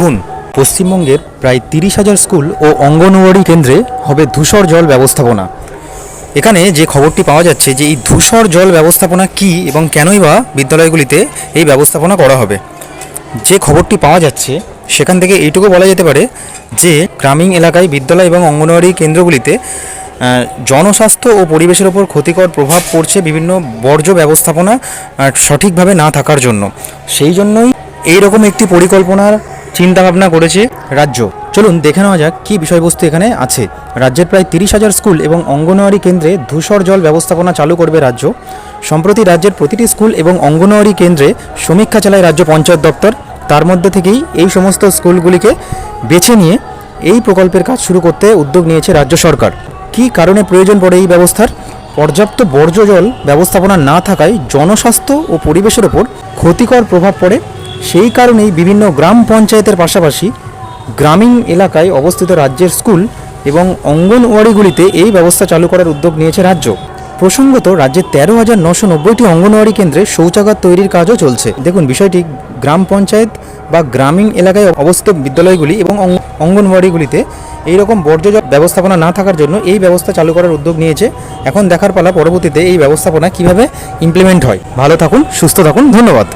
দেখুন, পশ্চিমবঙ্গের প্রায় তিরিশ হাজার স্কুল ও অঙ্গনওয়াড়ি কেন্দ্রে হবে ধূসর জল ব্যবস্থাপনা। এখানে যে খবরটি পাওয়া যাচ্ছে যে এই ধূসর জল ব্যবস্থাপনা কি এবং কেনই বা বিদ্যালয়গুলিতে এই ব্যবস্থাপনা করা হবে, যে খবরটি পাওয়া যাচ্ছে সেখান থেকে এইটুকু বলা যেতে পারে যে গ্রামীণ এলাকায় বিদ্যালয় এবং অঙ্গনওয়াড়ি কেন্দ্রগুলিতে জনস্বাস্থ্য ও পরিবেশের ওপর ক্ষতিকর প্রভাব পড়ছে বিভিন্ন বর্জ্য ব্যবস্থাপনা সঠিকভাবে না থাকার জন্য। সেই জন্যই এই রকম একটি পরিকল্পনার চিন্তাভাবনা করেছে রাজ্য। চলুন দেখে নেওয়া যাক কী বিষয়বস্তু এখানে আছে। রাজ্যের প্রায় তিরিশ হাজার স্কুল এবং অঙ্গনওয়াড়ি কেন্দ্রে ধূসর জল ব্যবস্থাপনা চালু করবে রাজ্য। সম্প্রতি রাজ্যের প্রতিটি স্কুল এবং অঙ্গনওয়াড়ি কেন্দ্রে সমীক্ষা চালায় রাজ্য পঞ্চায়েত দপ্তর। তার মধ্যে থেকেই এই সমস্ত স্কুলগুলিকে বেছে নিয়ে এই প্রকল্পের কাজ শুরু করতে উদ্যোগ নিয়েছে রাজ্য সরকার। কী কারণে প্রয়োজন পড়ে এই ব্যবস্থার? পর্যাপ্ত বর্জ্য জল ব্যবস্থাপনা না থাকায় জনস্বাস্থ্য ও পরিবেশের ওপর ক্ষতিকর প্রভাব পড়ে সেই কারণেই বিভিন্ন গ্রাম পঞ্চায়েতের পাশাপাশি গ্রামীণ এলাকায় অবস্থিত রাজ্যের স্কুল এবং অঙ্গনওয়াড়িগুলিতে এই ব্যবস্থা চালু করার উদ্যোগ নিয়েছে রাজ্য। প্রসঙ্গত রাজ্যের তেরো হাজার নশো নব্বইটি অঙ্গনওয়াড়ি কেন্দ্রে শৌচাগার তৈরির কাজও চলছে। দেখুন, বিষয়টি গ্রাম পঞ্চায়েত বা গ্রামীণ এলাকায় অবস্থিত বিদ্যালয়গুলি এবং অঙ্গ- অঙ্গনওয়াড়িগুলিতে এইরকম বর্জ্য ব্যবস্থাপনা না থাকার জন্য এই ব্যবস্থা চালু করার উদ্যোগ নিয়েছে। এখন দেখার পালা পরবর্তীতে এই ব্যবস্থাপনা কীভাবে ইমপ্লিমেন্ট হয়। ভালো থাকুন, সুস্থ থাকুন, ধন্যবাদ।